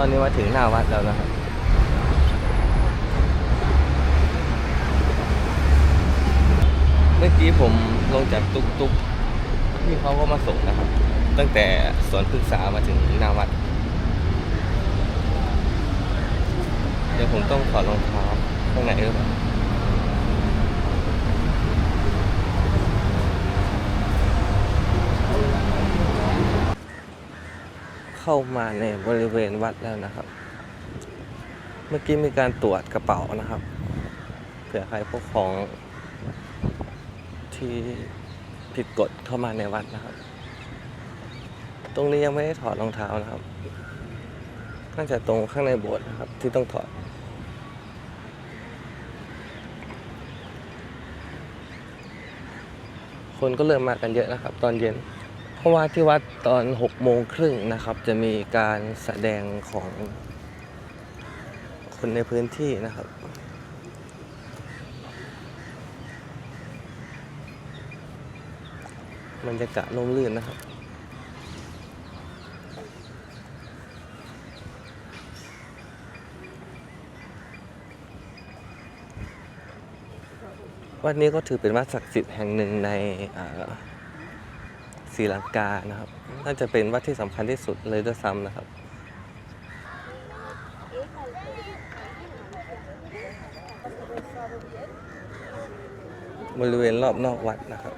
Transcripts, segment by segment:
อนนี้มาถึงหน้าวัดแล้วนะครับเมื่อกี้ผมลงจากตุกตุกที่เขาก็มาส่งนะครับ ตั้งแต่สวนพฤกษามาถึงหน้าวัด เดี๋ยวผมต้องถอดรองเท้าข้างในหรือ เข้ามาในบริเวณวัดแล้วนะครับ เมื่อกี้มีการตรวจกระเป๋านะครับเผื่อใครพกของที่ผิดกฎเข้ามาในวัดนะครับ ตรงนี้ยังไม่ได้ถอดรองเท้านะครับน่าจะตรงข้างในโบสถ์นะครับ ที่ต้องถอดคนก็เริ่มมากันเยอะนะครับ ตอนเย็น เพราะว่าที่วัดตอนหกโมงครึ่งนะครับ จะมีการแสดงของคนในพื้นที่นะครับบรรยากาศร่มรื่นนะครับ วัดนี้ก็ถือเป็นวัดศักดิ์สิทธิ์แห่งหนึ่งในอ่า ศรีลังกานะครับน่าจะเป็นวัดที่สำคัญที่สุดเลยด้วยซ้ำนะครับ บริเวณรอบนอกวัดนะครับ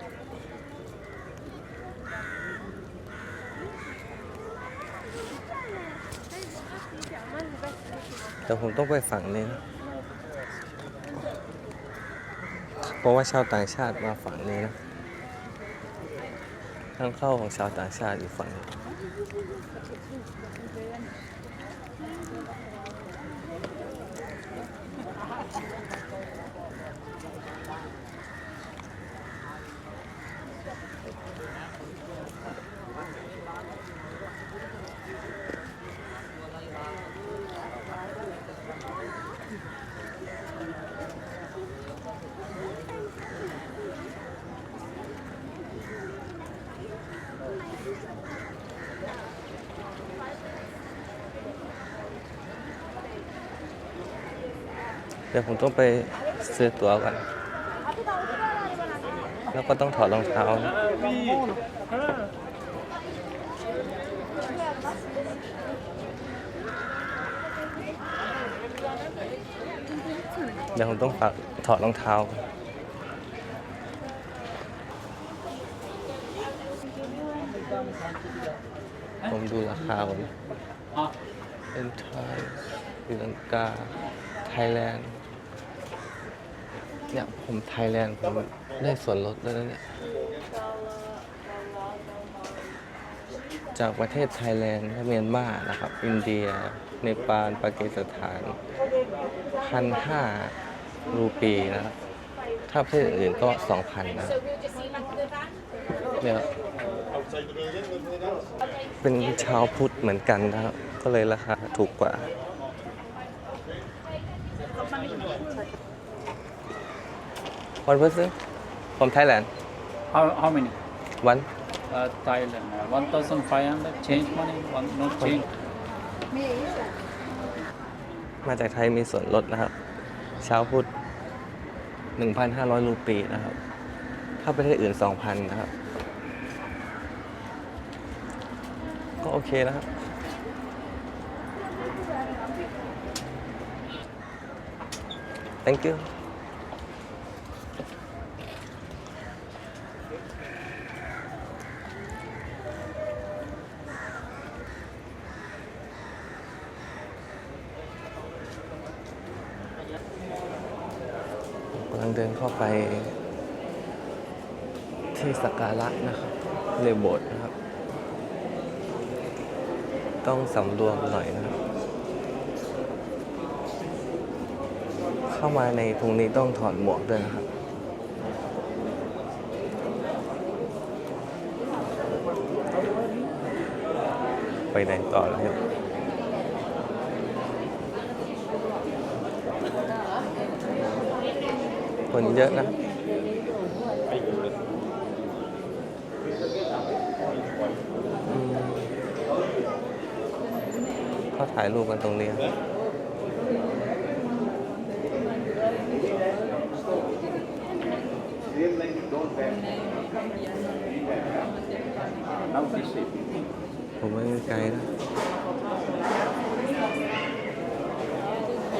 แต่ผมต้องไปฝั่งนี้นะเพราะว่าชาวต่างชาติมาฝั่งนี้นะ ทางเข้าของชาวต่างชาติอยู่ฝั่งนี้ เดี๋ยวผมต้องไปซื้อตั๋วก่อน แล้วก็ต้องถอดรองเท้า เดี๋ยวผมต้องถอดรองเท้าผมดูราคาก่อนเป็นไทยศรีลังกา ไทยแลนด์ เนี่ยผมไทยแลนด์ผมได้ส่วนลดแล้วนะเนี่ยจากประเทศไทยแลนด์เมียนมานะครับ อินเดีย เนปาลปากีสถานพันห้ารูปีนะครับ ถ้าประเทศอื่นก็สองพันนะเนี่ยเป็นชาวพุทธเหมือนกันนะครับ ก็เลยราคาถูกกว่า One person from Thailand. How, how many? One. Uh, Thailand. Uh, 1,500 change money, one no change. มาจากไทยมีส่วนลดนะครับ เช้าพุธ1,500 รูปีนะครับ ถ้าประเทศอื่น 2,000 นะครับ ก็โอเคนะครับ thank you เดินเข้าไปที่สักการะนะครับในโบสถ์นะครับ ต้องสำรวมหน่อยนะครับ เข้ามาในตรงนี้ต้องถอดหมวกด้วยนะครับไปไหนต่อแล้วเนี่ย คนเยอะนะอืมเขาถ่ายรูปกันตรงนี้ Now this is ผมไม่ไกลนะ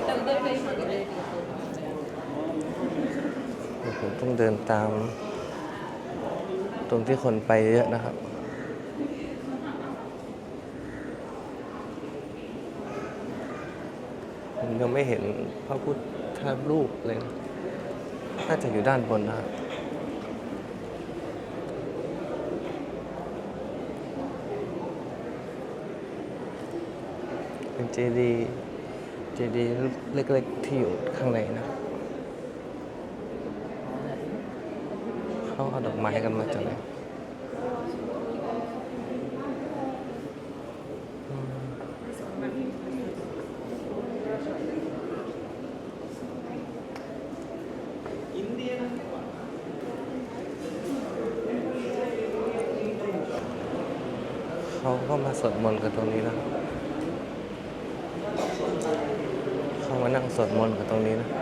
เดี๋ยว ผมต้องเดินตาม ตรงที่คนไปเยอะนะครับ ผมยังไม่เห็นพระพุทธรูปเลยนะน่าจะอยู่ด้านบนนะครับเป็นเจดีย์เจดีย์เล็กๆที่อยู่ข้างในนะ เขาเอาดอกไม้กันมาจากไหนเขาก็มาสวดมนต์กันตรงนี้นะเขามานั่งสวดมนต์กันตรงนี้นะ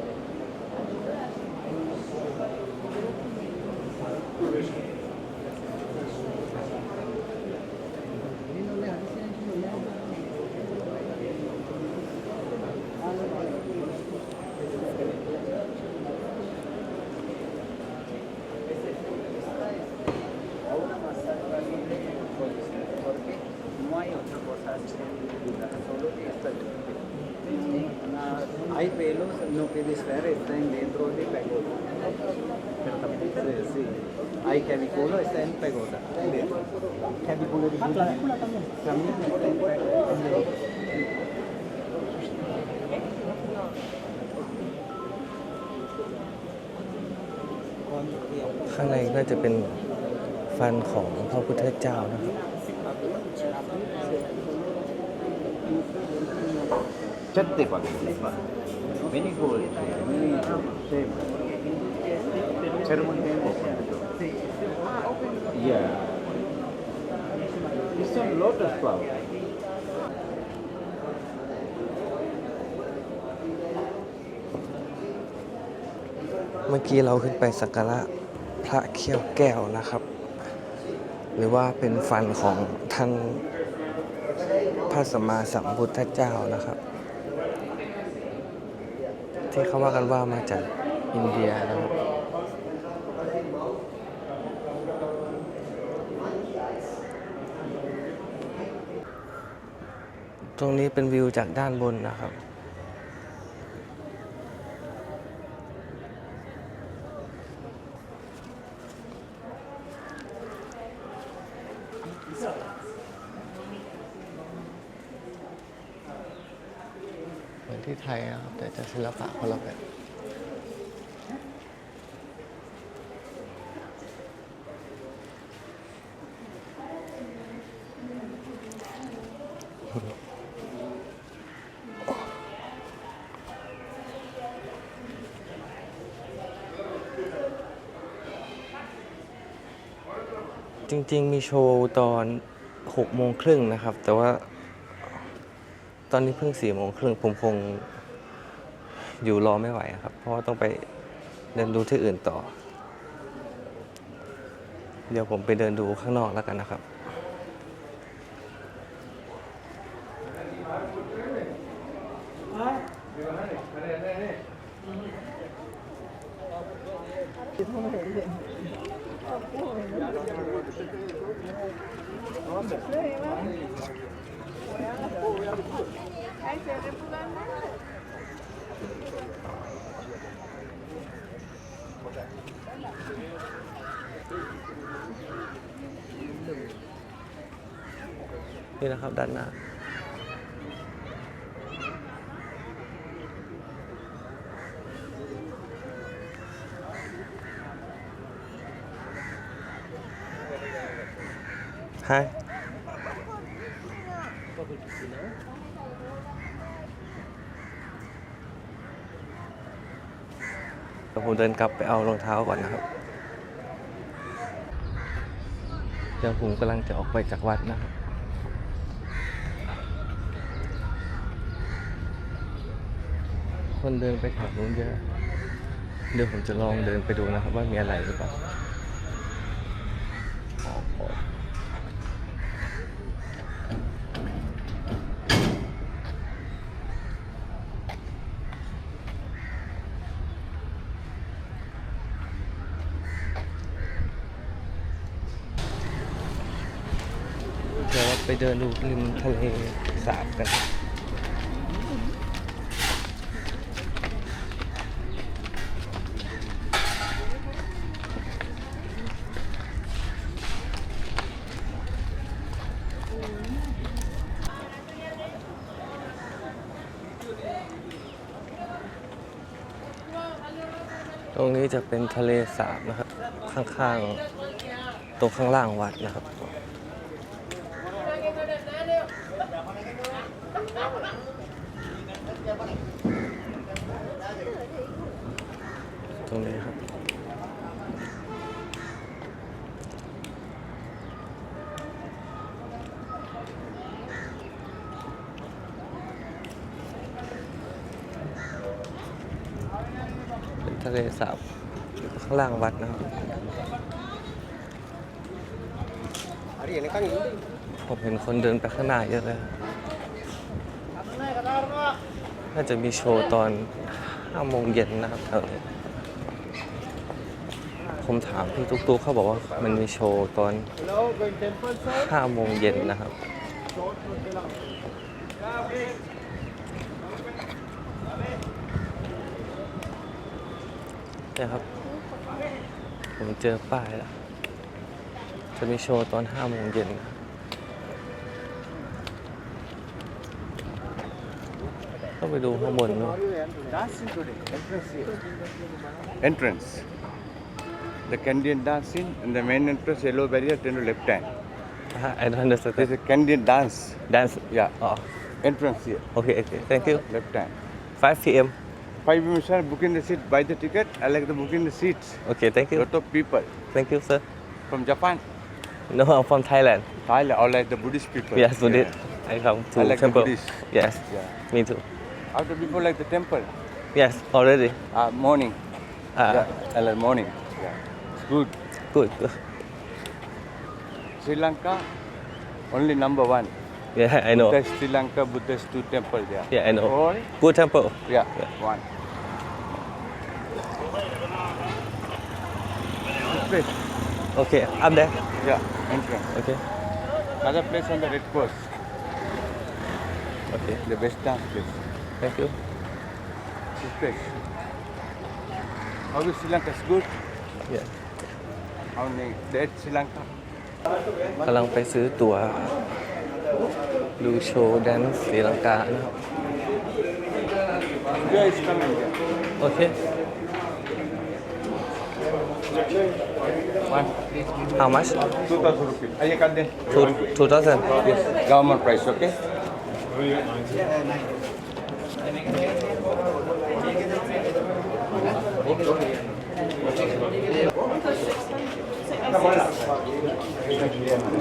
hay claviculo está en pagoda claviculo de Buda también está en pagoda ข้างในก็จะเป็นฟันของพระพุทธเจ้านะครับ Chatte qualcosa. Many gold, many shape. Ceremony time open. Yeah. It's a lotus flower. เมื่อกี้เราขึ้นไปสักการะพระเขี้ยวแก้วนะครับ หรือว่าเป็นฟันของท่านพระสัมมาสัมพุทธเจ้านะครับ ที่เขาว่ากันว่ามาจากอินเดียนะครับ ตรงนี้เป็นวิวจากด้านบนนะครับ เหมือนที่ไทยนะครับ แต่จะศิลปะคนละแบบ ริงๆมีโชว์ตอน6โมงครึ่งนะครับ แต่ว่าตอนนี้เพิ่ง4โมงครึ่งผมคงอยู่รอไม่ไหวครับ เพราะว่าต้องไปเดินดูที่อื่นต่อ เดี๋ยวผมไปเดินดูข้างนอกแล้วกันนะครับ นี่นะครับด้านหน้า Hi. ยวผมเดินกลับไปเอารองเท้าก่อนนะครับ เดี๋ยวผมกำลังจะออกไปจากวัดนะครับคนเดินไปแถวนู้นเยอะ เดี๋ยวผมจะลองเดินไปดูนะครับว่ามีอะไรหรือเปล่า เดี๋ยวเราไปเดินดูริมทะเลสาบกัน ตรงนี้จะเป็นทะเลสาบนะครับ ข้างๆตรงข้างล่างวัดนะครับ ตรงนี้ครับ เป็นทะเลสาบข้างวัดนะครับผมเห็นคนเดินไปข้างหน้าเยอะเลยน่าจะมีโชว์ตอน5โมงเย็นนะครับเออผมถามพี่ตุ๊กๆเขาบอกว่ามันมีโชว์ตอน5โมงเย็นนะครับนี่ยครับ ผมเจอป้ายแล้ว จะมีโชว์ตอน5โมงเย็นนะครับต้องไปดูข้างบนเนอะ Dancing today, entrance here. Entrance. The Canadian dancing and the main entrance yellow barrier turn to left hand. I don't understand There's a Canadian dance. dance Yeah. อ๋อ Entrance here, โอเคโอเค thank you left hand. 5 p.m. five minutes are booking the seat, buy the ticket. I like the booking the seats. Okay, thank you. Lot of people Thank you, sir. from Japan, No, I'm from Thailand. Thailand, or like the Buddhist people. Yes, Buddhist. I come to I like the temple. Buddhist. yes, Yeah. me too. Other people like the temple. Yes, already. Uh, morning. Uh, yeah. I like morning. Yeah. Good. Good. Sri Lanka, only number one. Yeah, I know. Buddhist Sri Lanka Buddhist two temple there. Yeah, I know. Or, Good temple. yeah, one. place, okay up there yeah, entrance. okay Another place on the red coast, okay the best dance place. thank you This place. How is Sri Lanka? It's good. yeah How many dead Sri Lanka? กำลังไปซื้อตั๋ว ดูโชว์แดนซ์ศรีลังกานะครับ India is coming there. โอเค One, how much two thousand rupees. Are you cut then? two two thousand Yes, government price, okay?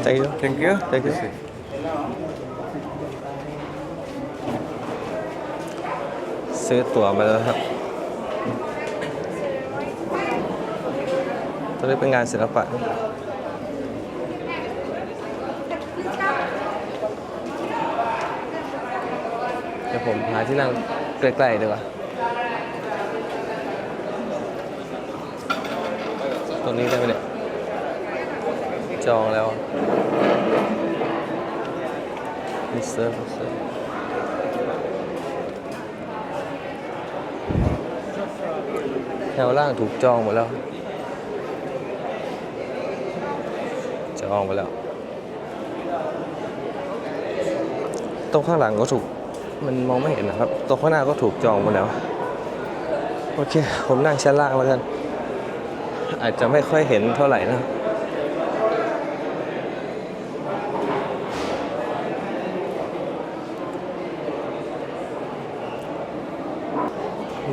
thank you Thank you. thank you ซื้อตั๋วมาแล้วครับ ตอนนี้เป็นงานศิลปะเดี๋ยวผมหาที่นั่งใกล้ๆดีกว่าตรงนี้ได้ไหมเนี่ย จองแล้วรีเซิร์ฟแถวล่างถูกจองหมดแล้ว จองไปแล้ว ตรงข้างหลังก็ถูก มันมองไม่เห็นนะครับ ตรงข้างหน้าก็ถูกจองหมดแล้ว โอเค ผมนั่งชั้นล่างแล้วกัน อาจจะไม่ค่อยเห็นเท่าไหร่นะ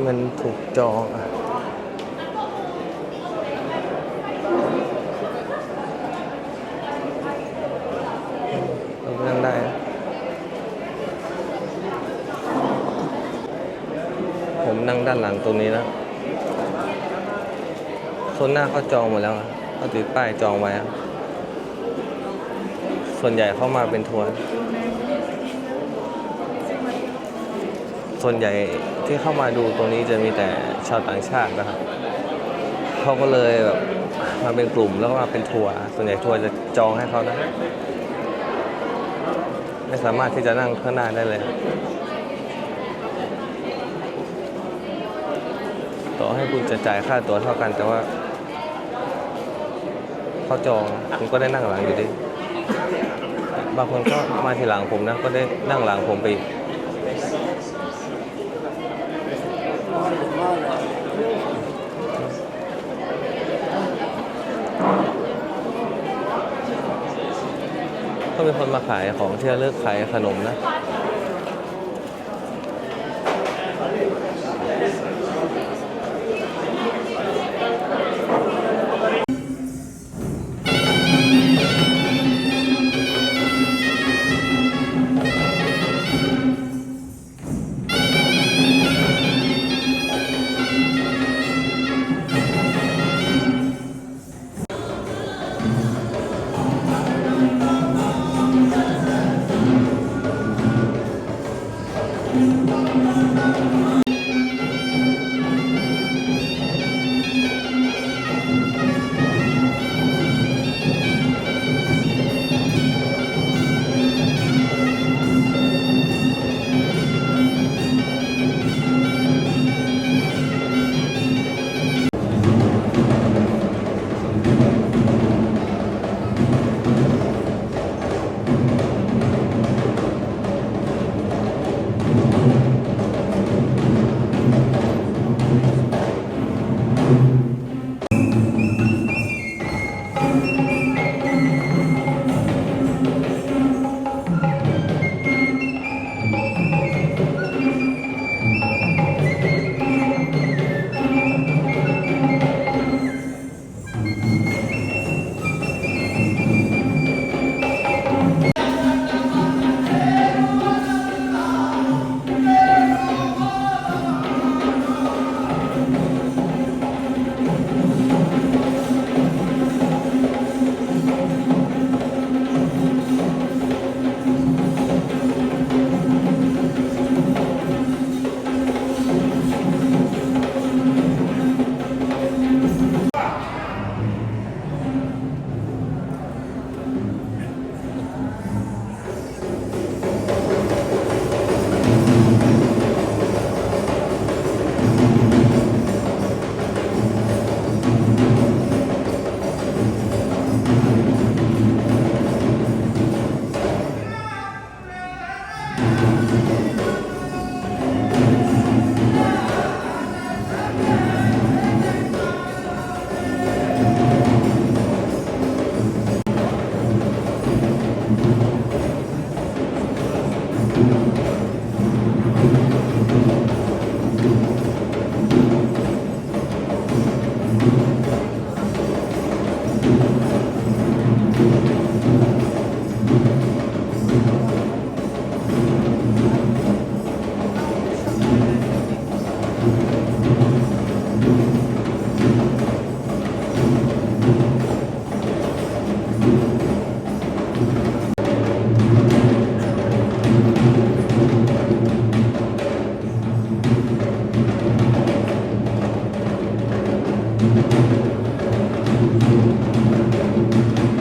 มันถูกจองอะ ด้านหลังตรงนี้นะโซนหน้าเขาจองหมดแล้วอะเขาติดป้ายจองไว้ส่วนใหญ่เข้ามาเป็นทัวร์ส่วนใหญ่ที่เข้ามาดูตรงนี้จะมีแต่ชาวต่างชาตินะครับเขาก็เลยแบบมาเป็นกลุ่มแล้วก็มาเป็นทัวร์ส่วนใหญ่ทัวร์จะจองให้เขานะ ไม่สามารถที่จะนั่งข้างหน้าได้เลย ต่อ ให้คุณจะจ่ายค่าตั๋วเท่ากันแต่ว่าเขาจองคุณก็ได้นั่งหลังอยู่ดี บางคนก็มาทีหลังผมนะก็ได้นั่งหลังผมไปอีกก็มีคนมาขายของที่ระลึกขายขนมนะ Thank you.